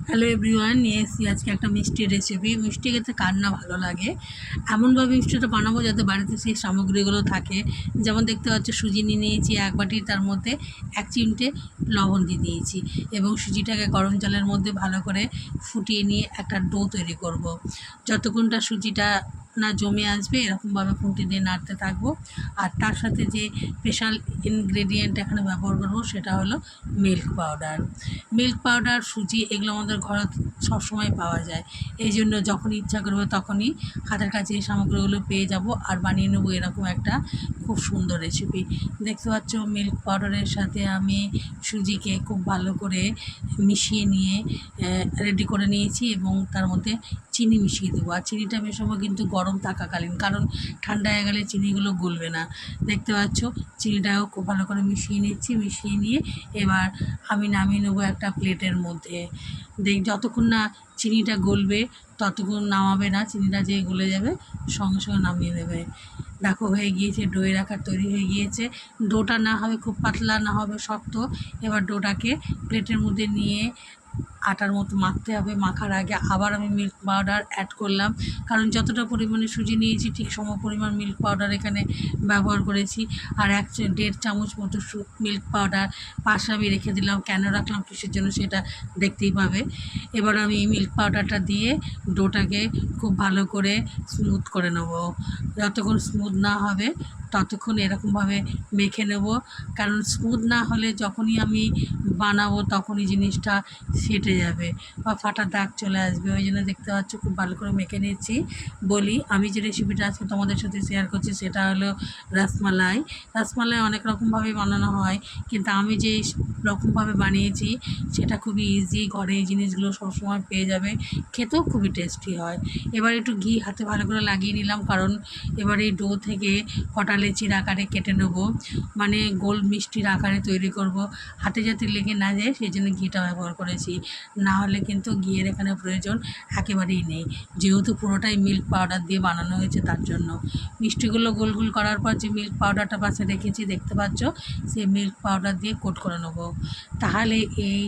Hello everyone নিয়ে এসেছি আজকে একটা মিষ্টির রেসিপি মিষ্টি খেতে কার না ভালো লাগে? এমনভাবে মিষ্টিটা বানাবো যাতে বাড়িতে সেই সামগ্রীগুলো থাকে। যেমন দেখতে পাচ্ছ, সুজি নিয়ে নিয়েছি এক বাটি তার মধ্যে এক চিমটে লবণ দিয়ে দিয়েছি এবং সুজিটাকে গরম জলের মধ্যে ভালো করে ফুটিয়ে নিয়ে একটা ডো তৈরি করব। যতক্ষণটা সুজিটা না জমে আসবে, এরকমভাবে খুঁটি দিয়ে নাড়তে থাকব। আর তার সাথে যে স্পেশাল ইনগ্রেডিয়েন্ট এখানে ব্যবহার করব সেটা হলো মিল্ক পাউডার মিল্ক পাউডার সুজি এগুলো আমাদের ঘরে সবসময় পাওয়া যায়। এই জন্য যখন ইচ্ছা করবে তখনই হাতের কাছে এই সামগ্রীগুলো পেয়ে যাব আর বানিয়ে নেব এরকম একটা খুব সুন্দর রেসিপি দেখতে পাচ্ছ মিল্ক পাউডারের সাথে আমি সুজিকে খুব ভালো করে মিশিয়ে নিয়ে রেডি করে নিয়েছি এবং তার মধ্যে চিনি মিশিয়ে দেবো। আর চিনিটা মেশাবো কিন্তু গরম থাকাকালীন, কারণ ঠান্ডা হয়ে গেলে চিনিগুলো গলবে না। দেখতে পাচ্ছ, চিনিটাও খুব ভালো করে মিশিয়ে নিচ্ছি, মিশিয়ে নিয়ে এবার আমি নামিয়ে নেব একটা প্লেটের মধ্যে। দেখ, যতক্ষণ না চিনিটা গলবে, ততক্ষণ নামাবে না, চিনিটা যে গলে যাবে, সঙ্গে সঙ্গে নামিয়ে দেবে দেখো, হয়ে গিয়েছে ডোয়ের আকার তৈরি হয়ে গিয়েছে। ডোটা না হবে খুব পাতলা, না হবে শক্ত। এবার ডোটাকে প্লেটের মধ্যে নিয়ে আটার মতো মাখতে হবে। মাখার আগে আবার আমি মিল্ক পাউডার অ্যাড করলাম। কারণ যতটা পরিমাণে সুজি নিয়েছি, ঠিক সম পরিমাণ মিল্ক পাউডার এখানে ব্যবহার করেছি। আর এক দেড় চামচ মতো মিল্ক পাউডার পাশে আমি রেখে দিলাম। কেন রাখলাম, কিসের জন্য সেটা দেখতেই পাবে। এবার আমি মিল্ক পাউডারটা দিয়ে ডোটাকে খুব ভালো করে স্মুথ করে নেব। যতক্ষণ স্মুথ না হবে, ততক্ষণ এরকমভাবে মেখে নেব। কারণ স্মুথ না হলে যখনই আমি বানাবো, তখনই জিনিসটা ফেটে যাবে বা ফাটার দাগ চলে আসবে, ওই জন্য দেখতে পাচ্ছ খুব ভালো করে মেখে নিচ্ছি বলি, আমি যে রেসিপিটা আজকে তোমাদের সাথে শেয়ার করছি সেটা হলো রসমালাই। রসমালাই অনেক রকমভাবে বানানো হয়, কিন্তু আমি যে রকমভাবে বানিয়েছি সেটা খুবই ইজি ঘরে এই জিনিসগুলো সবসময় পেয়ে যাবে, খেতেও খুবই টেস্টি হয়। এবার একটু ঘি হাতে ভালো করে লাগিয়ে নিলাম, কারণ এবার এই ডো থেকে কটা লেচির আকারে কেটে নেব মানে গোল মিষ্টির আকারে তৈরি করব। হাতে যাতে লেগে না যায়, সেই জন্য ঘিটা ব্যবহার করেছি। না হলে কিন্তু ঘিয়ের এখানে প্রয়োজন একেবারেই নেই। যেহেতু পুরোটাই মিল্ক পাউডার দিয়ে বানানো হয়েছে তার জন্য। মিষ্টিগুলো গোল গোল করার পর যে মিল্ক পাউডারটা পাশে রেখেছি, দেখতে পাচ্ছ? সেই মিল্ক পাউডার দিয়ে কোট করে নেব। তাহলে এই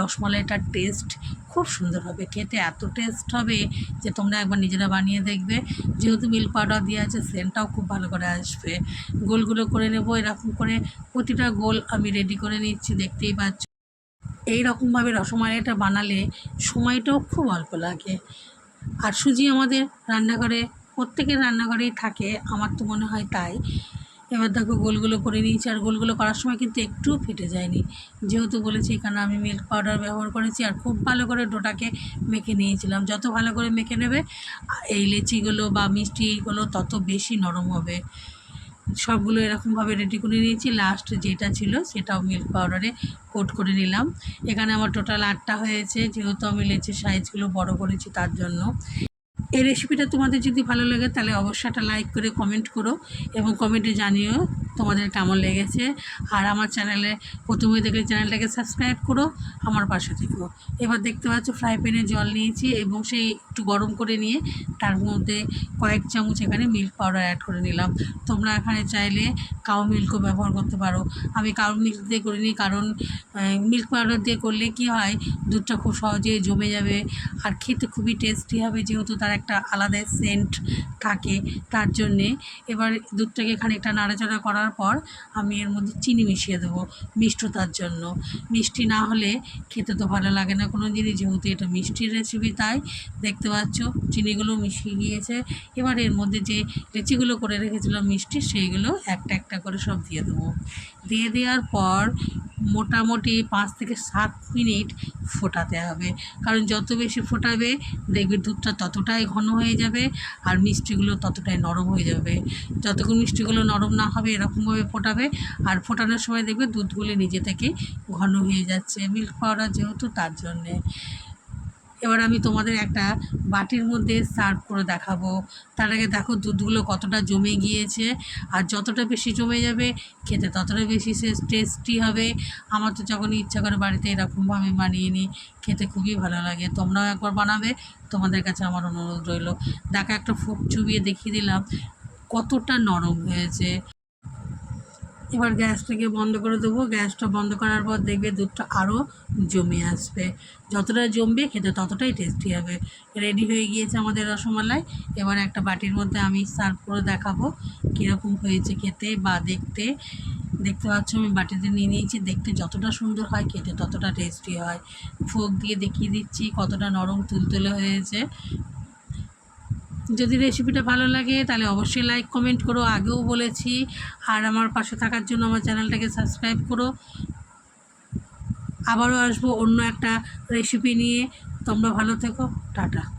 রসমালাইটার টেস্ট খুব সুন্দর হবে। খেতে এত টেস্ট হবে যে তোমরা একবার নিজেরা বানিয়ে দেখবে। যেহেতু মিল্ক পাউডার দিয়ে আছে সেন্টটাও খুব ভালো করে আসবে। গোলগুলো করে নেব, এরকম করে প্রতিটা গোল আমি রেডি করে নিচ্ছি, দেখতেই পাচ্ছ? এই রকমভাবে রসমালাইটা বানালে সময়টাও খুব অল্প লাগে। আর সুজি আমাদের রান্নাঘরে, প্রত্যেকের রান্নাঘরেই থাকে, আমার তো মনে হয় তাই। এবার দেখো গোলগুলো করে নিয়েছি, আর গোলগুলো করার সময় কিন্তু একটুও ফেটে যায়নি। যেহেতু বলেছি এখানে আমি মিল্ক পাউডার ব্যবহার করেছি, আর খুব ভালো করে ডোটাকে মেখে নিয়েছিলাম। যত ভালো করে মেখে নেবে, এই লেচিগুলো বা মিষ্টিগুলো তত বেশি নরম হবে। সবগুলো এরকমভাবে রেডি করে নিয়েছি। লাস্ট যেটা ছিল সেটাও মিল্ক পাউডারে কোট করে নিলাম। এখানে আমার টোটাল আটটা হয়েছে। যেহেতু আমি লেচের সাইজগুলো বড় করেছি তার জন্য। এই রেসিপিটা তোমাদের যদি ভালো লাগে তাহলে অবশ্যই একটা লাইক করে কমেন্ট করো এবং কমেন্টে জানিও তোমাদের কেমন লেগেছে। আর আমার চ্যানেলে, প্রথমে দেখলে চ্যানেলটাকে সাবস্ক্রাইব করো, আমার পাশে থেকো। এবার দেখতে পাচ্ছ ফ্রাই প্যানে জল নিয়েছি এবং সেই একটু গরম করে নিয়ে তার মধ্যে কয়েক চামচ এখানে মিল্ক পাউডার অ্যাড করে নিলাম। তোমরা এখানে চাইলে কাউ মিল্কও ব্যবহার করতে পারো। আমি কাউ মিল্ক দিয়ে করিনি কারণ মিল্ক পাউডার দিয়ে করলে কি হয়, দুধটা খুব সহজে জমে যাবে আর খেতে খুবই টেস্টি হবে যেহেতু তার একটা আলাদা সেন্ট থাকে তার জন্যে। এবার দুধটাকে খানিকটা নাড়াচাড়া করার পর আমি এর মধ্যে চিনি মিশিয়ে দেবো মিষ্টতার জন্য। মিষ্টি না হলে খেতে তো ভালো লাগে না। কোনো জিনিস যেহেতু এটা মিষ্টির রেসিপি তাই দেখতে পাচ্ছ চিনিগুলো মিশিয়ে গিয়েছে এবার এর মধ্যে যে লেচিগুলো করে রেখেছিলাম মিষ্টি, সেইগুলো একটা একটা করে সব দিয়ে দেবো। দিয়ে দেওয়ার পর মোটামুটি পাঁচ থেকে সাত মিনিট ফোটাতে হবে। কারণ যত বেশি ফোটাবে, দেখবে দুধটা ততটাই ঘন হয়ে যাবে আর মিষ্টিগুলো ততটাই নরম হয়ে যাবে। যতক্ষণ মিষ্টিগুলো নরম না হবে এরকমভাবে ফোটাবে। আর ফোটানোর সময় দেখবে দুধগুলো নিজে থেকে ঘন হয়ে যাচ্ছে মিল্ক পাউডার যেহেতু তার জন্যে। এবার আমি তোমাদের একটা বাটির মধ্যে সার্ভ করে দেখাবো। তার আগে দেখো দুধগুলো কতটা জমে গিয়েছে, আর যতটা বেশি জমে যাবে খেতে ততটা বেশি সে টেস্টি হবে। আমার তো যখন ইচ্ছা করে বাড়িতে এরকমভাবে বানিয়ে নিই, খেতে খুবই ভালো লাগে। তোমরাও একবার বানাবে, তোমাদের কাছে আমার অনুরোধ রইল। দেখো একটা ফুক চুবিয়ে দেখিয়ে দিলাম, কতটা নরম হয়েছে। এবার গ্যাসটাকে বন্ধ করে দেবো। গ্যাসটা বন্ধ করার পর দেখবে দুধটা আরও জমে আসবে। যতটা জমবে খেতে ততটাই টেস্টি হবে। রেডি হয়ে গিয়েছে আমাদের রসমালাই। এবার একটা বাটির মধ্যে আমি সার্ভ করে দেখাবো কীরকম হয়েছে খেতে বা দেখতে। দেখতে পাচ্ছ আমি বাটিতে নিয়ে নিয়েছি। দেখতে যতটা সুন্দর হয়, খেতে ততটা টেস্টি হয়। ফোক দিয়ে দেখিয়ে দিচ্ছি কতটা নরম তুলতুলে হয়েছে। যদি রেসিপিটা ভালো লাগে, তাহলে অবশ্যই লাইক কমেন্ট করো। আগেও বলেছি, আর আমার পাশে থাকার জন্য আমার চ্যানেলটাকে সাবস্ক্রাইব করো। আবারও আসব অন্য একটা রেসিপি নিয়ে। তোমরা ভালো থেকো, টাটা।